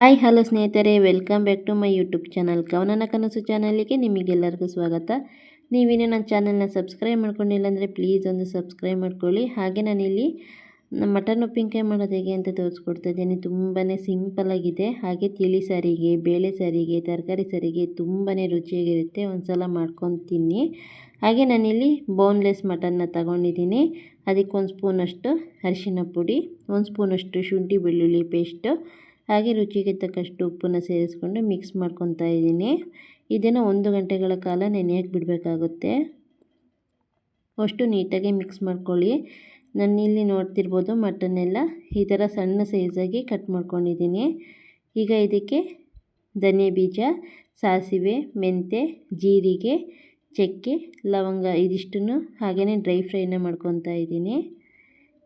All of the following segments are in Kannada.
ಹಾಯ್, ಹಲೋ ಸ್ನೇಹಿತರೆ. Welcome back to my YouTube channel ಕವನನ ಕನಸು ಚಾನಲಿಗೆ ನಿಮಗೆಲ್ಲರಿಗೂ ಸ್ವಾಗತ. ನೀವೇನು ನನ್ನ ಚಾನಲ್ನ ಸಬ್ಸ್ಕ್ರೈಬ್ ಮಾಡ್ಕೊಂಡಿಲ್ಲ ಅಂದರೆ ಪ್ಲೀಸ್ ಒಂದು ಸಬ್ಸ್ಕ್ರೈಬ್ ಮಾಡ್ಕೊಳ್ಳಿ. ಹಾಗೆ ನಾನಿಲ್ಲಿ ಮಟನ್ ಉಪ್ಪಿನಕಾಯಿ ಮಾಡೋದು ಹೇಗೆ ಅಂತ ತೋರಿಸ್ಕೊಡ್ತಾ ಇದ್ದೀನಿ. ತುಂಬಾ ಸಿಂಪಲಾಗಿದೆ ಹಾಗೆ ತಿಳಿ ಸಾರಿಗೆ, ಬೇಳೆ ಸಾರಿಗೆ, ತರಕಾರಿ ಸಾರಿಗೆ ತುಂಬಾ ರುಚಿಯಾಗಿರುತ್ತೆ. ಒಂದು ಸಲ ಮಾಡ್ಕೊಂಡು ತಿನ್ನಿ ಹಾಗೆ ನಾನಿಲ್ಲಿ ಬೋನ್ಲೆಸ್ ಮಟನ್ನ ತಗೊಂಡಿದ್ದೀನಿ. ಅದಕ್ಕೆ ಒಂದು ಸ್ಪೂನಷ್ಟು ಅರಿಶಿನ ಪುಡಿ, ಒಂದು ಸ್ಪೂನಷ್ಟು ಶುಂಠಿ ಬೆಳ್ಳುಳ್ಳಿ ಪೇಸ್ಟು ಹಾಗೆ ರುಚಿಗೆ ತಕ್ಕಷ್ಟು ಉಪ್ಪನ್ನು ಸೇರಿಸ್ಕೊಂಡು ಮಿಕ್ಸ್ ಮಾಡ್ಕೊತಾ ಇದ್ದೀನಿ. ಇದನ್ನು ಒಂದು ಗಂಟೆಗಳ ಕಾಲ ನೆನೆಯಕ್ಕೆ ಬಿಡಬೇಕಾಗುತ್ತೆ. ಅಷ್ಟು ನೀಟಾಗಿ ಮಿಕ್ಸ್ ಮಾಡ್ಕೊಳ್ಳಿ. ನಾನಿಲ್ಲಿ ನೋಡ್ತಿರ್ಬೋದು ಮಟನ್ನೆಲ್ಲ ಈ ಥರ ಸಣ್ಣ ಸೈಜಾಗಿ ಕಟ್ ಮಾಡ್ಕೊಂಡಿದ್ದೀನಿ. ಈಗ ಇದಕ್ಕೆ ಧನಿಯಾ ಬೀಜ, ಸಾಸಿವೆ ಮೆಂತೆ ಜೀರಿಗೆ, ಚಕ್ಕೆ, ಲವಂಗ ಇದಿಷ್ಟನ್ನು ಹಾಗೆಯೇ ಡ್ರೈ ಫ್ರೈನ ಮಾಡ್ಕೊತಾ ಇದ್ದೀನಿ.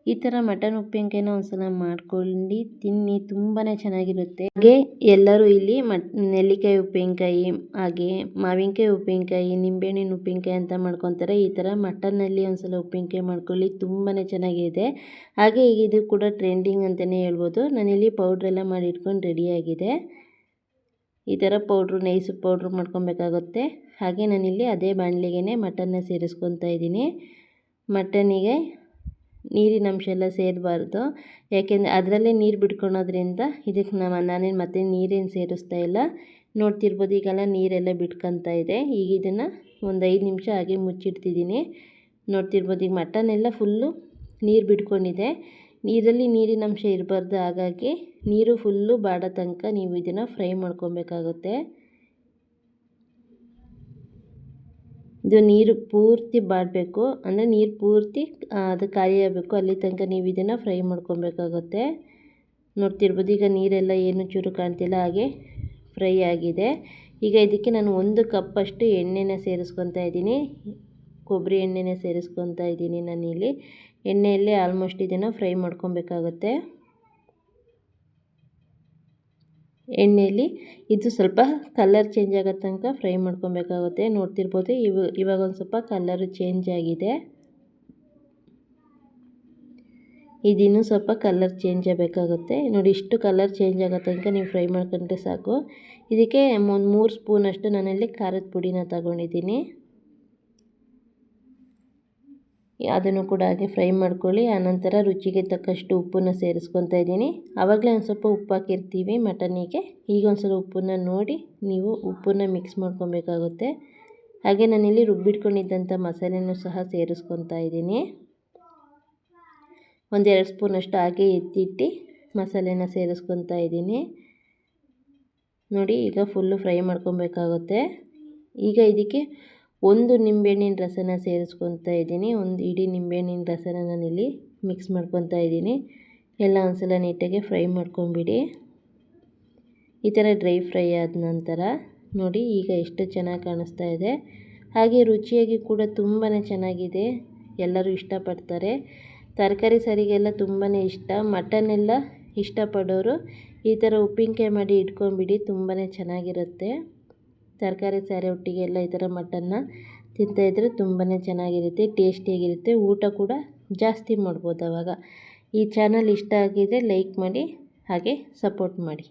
ಈ ಥರ ಮಟನ್ ಉಪ್ಪಿನಕಾಯಿನ ಒಂದ್ಸಲ ಮಾಡ್ಕೊಂಡು ತಿನ್ನಿ ತುಂಬಾ ಚೆನ್ನಾಗಿರುತ್ತೆ. ಹಾಗೆ ಎಲ್ಲರೂ ಇಲ್ಲಿ ಮಟ್, ನೆಲ್ಲಿಕಾಯಿ ಉಪ್ಪಿನಕಾಯಿ, ಹಾಗೆ ಮಾವಿನಕಾಯಿ ಉಪ್ಪಿನಕಾಯಿ, ನಿಂಬೆಹಣ್ಣಿನ ಉಪ್ಪಿನಕಾಯಿ ಅಂತ ಮಾಡ್ಕೊತಾರೆ. ಈ ಥರ ಮಟನ್ನಲ್ಲಿ ಒಂದ್ಸಲ ಉಪ್ಪಿನಕಾಯಿ ಮಾಡ್ಕೊಳ್ಳಿ ತುಂಬಾ ಚೆನ್ನಾಗಿದೆ. ಹಾಗೆ ಈಗ ಇದು ಕೂಡ ಟ್ರೆಂಡಿಂಗ್ ಅಂತಲೇ ಹೇಳ್ಬೋದು. ನಾನಿಲ್ಲಿ ಪೌಡ್ರೆಲ್ಲ ಮಾಡಿ ಇಟ್ಕೊಂಡು ರೆಡಿಯಾಗಿದೆ ಈ ಥರ ಪೌಡ್ರು ನೈಸು ಪೌಡ್ರು ಮಾಡ್ಕೊಬೇಕಾಗುತ್ತೆ. ಹಾಗೆ ನಾನಿಲ್ಲಿ ಅದೇ ಬಾಣಲಿಗೆ ಮಟನ್ನ ಸೇರಿಸ್ಕೊತಾ ಇದ್ದೀನಿ. ಮಟನಿಗೆ ನೀರಿನ ಅಂಶ ಎಲ್ಲ ಸೇರಬಾರ್ದು. ಯಾಕೆಂದರೆ ಅದರಲ್ಲೇ ನೀರು ಬಿಟ್ಕೊಳೋದ್ರಿಂದ ಇದಕ್ಕೆ ನಾವು ನಾನೇನು ಮತ್ತೆ ನೀರೇನು ಸೇರಿಸ್ತಾ ಇಲ್ಲ. ನೋಡ್ತಿರ್ಬೋದು ಈಗೆಲ್ಲ ನೀರೆಲ್ಲ ಬಿಟ್ಕೊತಾ ಇದೆ. ಈಗ ಇದನ್ನು ಒಂದು ಐದು ನಿಮಿಷ ಹಾಗೆ ಮುಚ್ಚಿಡ್ತಿದ್ದೀನಿ. ನೋಡ್ತಿರ್ಬೋದು ಈಗ ಮಟನ್ ಫುಲ್ಲು ನೀರು ಬಿಟ್ಕೊಂಡಿದೆ. ನೀರಲ್ಲಿ ನೀರಿನ ಅಂಶ ಇರಬಾರ್ದು. ಹಾಗಾಗಿ ನೀರು ಫುಲ್ಲು ಬಾಡೋ ತನಕ ನೀವು ಇದನ್ನು ಫ್ರೈ ಮಾಡ್ಕೊಬೇಕಾಗುತ್ತೆ. ಇದು ನೀರು ಪೂರ್ತಿ ಬಾಡಬೇಕು. ಅಂದರೆ ನೀರು ಪೂರ್ತಿ ಅದು ಖಾಲಿಯಾಗಬೇಕು. ಅಲ್ಲಿ ತನಕ ನೀವು ಇದನ್ನು ಫ್ರೈ ಮಾಡ್ಕೊಬೇಕಾಗುತ್ತೆ. ನೋಡ್ತಿರ್ಬೋದು, ಈಗ ನೀರೆಲ್ಲ ಏನು ಚೂರು ಕಾಣ್ತಿಲ್ಲ, ಹಾಗೆ ಫ್ರೈ ಆಗಿದೆ. ಈಗ ಇದಕ್ಕೆ ನಾನು ಒಂದು ಕಪ್ಪಷ್ಟು ಎಣ್ಣೆನ ಸೇರಿಸ್ಕೊತಾ ಇದ್ದೀನಿ. ಕೊಬ್ಬರಿ ಎಣ್ಣೆನ ಸೇರಿಸ್ಕೊತಾ ಇದ್ದೀನಿ ನಾನಿಲ್ಲಿ. ಎಣ್ಣೆಯಲ್ಲೇ ಆಲ್ಮೋಸ್ಟ್ ಇದನ್ನು ಫ್ರೈ ಮಾಡ್ಕೊಬೇಕಾಗುತ್ತೆ. ಎಣ್ಣೆಯಲ್ಲಿ ಇದು ಸ್ವಲ್ಪ ಕಲರ್ ಚೇಂಜ್ ಆಗೋ ತನಕ ಫ್ರೈ ಮಾಡ್ಕೊಬೇಕಾಗುತ್ತೆ. ನೋಡ್ತಿರ್ಬೋದು ಇವ, ಇವಾಗ ಒಂದು ಸ್ವಲ್ಪ ಕಲರು ಚೇಂಜ್ ಆಗಿದೆ. ಇದಿನ್ನೂ ಸ್ವಲ್ಪ ಕಲರ್ ಚೇಂಜ್ ಆಗಬೇಕಾಗುತ್ತೆ. ನೋಡಿ ಇಷ್ಟು ಕಲರ್ ಚೇಂಜ್ ಆಗೋ ತನಕ ನೀವು ಫ್ರೈ ಮಾಡ್ಕೊಂಡ್ರೆ ಸಾಕು. ಇದಕ್ಕೆ ಒಂದು ಮೂರು ಸ್ಪೂನಷ್ಟು ನಾನಲ್ಲಿ ಖಾರದ ಪುಡಿನ ತಗೊಂಡಿದ್ದೀನಿ. ಅದನ್ನು ಕೂಡ ಹಾಗೆ ಫ್ರೈ ಮಾಡ್ಕೊಳ್ಳಿ. ಆನಂತರ ರುಚಿಗೆ ತಕ್ಕಷ್ಟು ಉಪ್ಪನ್ನು ಸೇರಿಸ್ಕೊತಾ ಇದ್ದೀನಿ. ಆವಾಗಲೇ ಒಂದು ಸ್ವಲ್ಪ ಉಪ್ಪು ಹಾಕಿರ್ತೀವಿ ಮಟನಿಗೆ ಈಗ ಒಂದು ಸ್ವಲ್ಪ ಉಪ್ಪನ್ನು ನೋಡಿ ನೀವು ಉಪ್ಪನ್ನು ಮಿಕ್ಸ್ ಮಾಡ್ಕೊಬೇಕಾಗುತ್ತೆ. ಹಾಗೆ ನಾನಿಲ್ಲಿ ರುಬ್ಬಿಟ್ಕೊಂಡಿದ್ದಂಥ ಮಸಾಲೆನೂ ಸಹ ಸೇರಿಸ್ಕೊತಾ ಇದ್ದೀನಿ. ಒಂದೆರಡು ಸ್ಪೂನಷ್ಟು ಹಾಗೆ ಎತ್ತಿಟ್ಟು ಮಸಾಲೆನ ಸೇರಿಸ್ಕೊತಾ ಇದ್ದೀನಿ. ನೋಡಿ ಈಗ ಫುಲ್ಲು ಫ್ರೈ ಮಾಡ್ಕೊಬೇಕಾಗುತ್ತೆ. ಈಗ ಇದಕ್ಕೆ ಒಂದು ನಿಂಬೆಹಣ್ಣಿನ ರಸನ ಸೇರಿಸ್ಕೊತಾ ಇದ್ದೀನಿ. ಒಂದು ಇಡೀ ನಿಂಬೆಹಣ್ಣಿನ ರಸನ ನಾನಿಲ್ಲಿ ಮಿಕ್ಸ್ ಮಾಡ್ಕೊತಾ ಇದ್ದೀನಿ. ಎಲ್ಲ ಒಂದ್ಸಲ ನೀಟಾಗಿ ಫ್ರೈ ಮಾಡ್ಕೊಂಬಿಡಿ. ಈ ಥರ ಡ್ರೈ ಫ್ರೈ ಆದ ನಂತರ ನೋಡಿ ಈಗ ಎಷ್ಟು ಚೆನ್ನಾಗಿ ಕಾಣಿಸ್ತಾ ಇದೆ. ಹಾಗೆ ರುಚಿಯಾಗಿ ಕೂಡ ತುಂಬಾ ಚೆನ್ನಾಗಿದೆ. ಎಲ್ಲರೂ ಇಷ್ಟಪಡ್ತಾರೆ. ತರಕಾರಿ ಸರಿಗೆಲ್ಲ ತುಂಬಾ ಇಷ್ಟ. ಮಟನೆಲ್ಲ ಇಷ್ಟಪಡೋರು ಈ ಥರ ಉಪ್ಪಿನಕಾಯಿ ಮಾಡಿ ಇಟ್ಕೊಂಬಿಡಿ ತುಂಬಾ ಚೆನ್ನಾಗಿರುತ್ತೆ. ತರಕಾರಿ ಸಾರೆ, ಒಟ್ಟಿಗೆ ಎಲ್ಲ ಈ ಥರ ಮಟನ್ನ ತಿಂತಾಯಿದ್ರೆ ತುಂಬಾ ಚೆನ್ನಾಗಿರುತ್ತೆ, ಟೇಸ್ಟಿಯಾಗಿರುತ್ತೆ. ಊಟ ಕೂಡ ಜಾಸ್ತಿ ಮಾಡ್ಬೋದು ಆವಾಗ ಈ ಚಾನಲ್ ಇಷ್ಟ ಆಗಿದೆ ಲೈಕ್ ಮಾಡಿ, ಹಾಗೆ ಸಪೋರ್ಟ್ ಮಾಡಿ.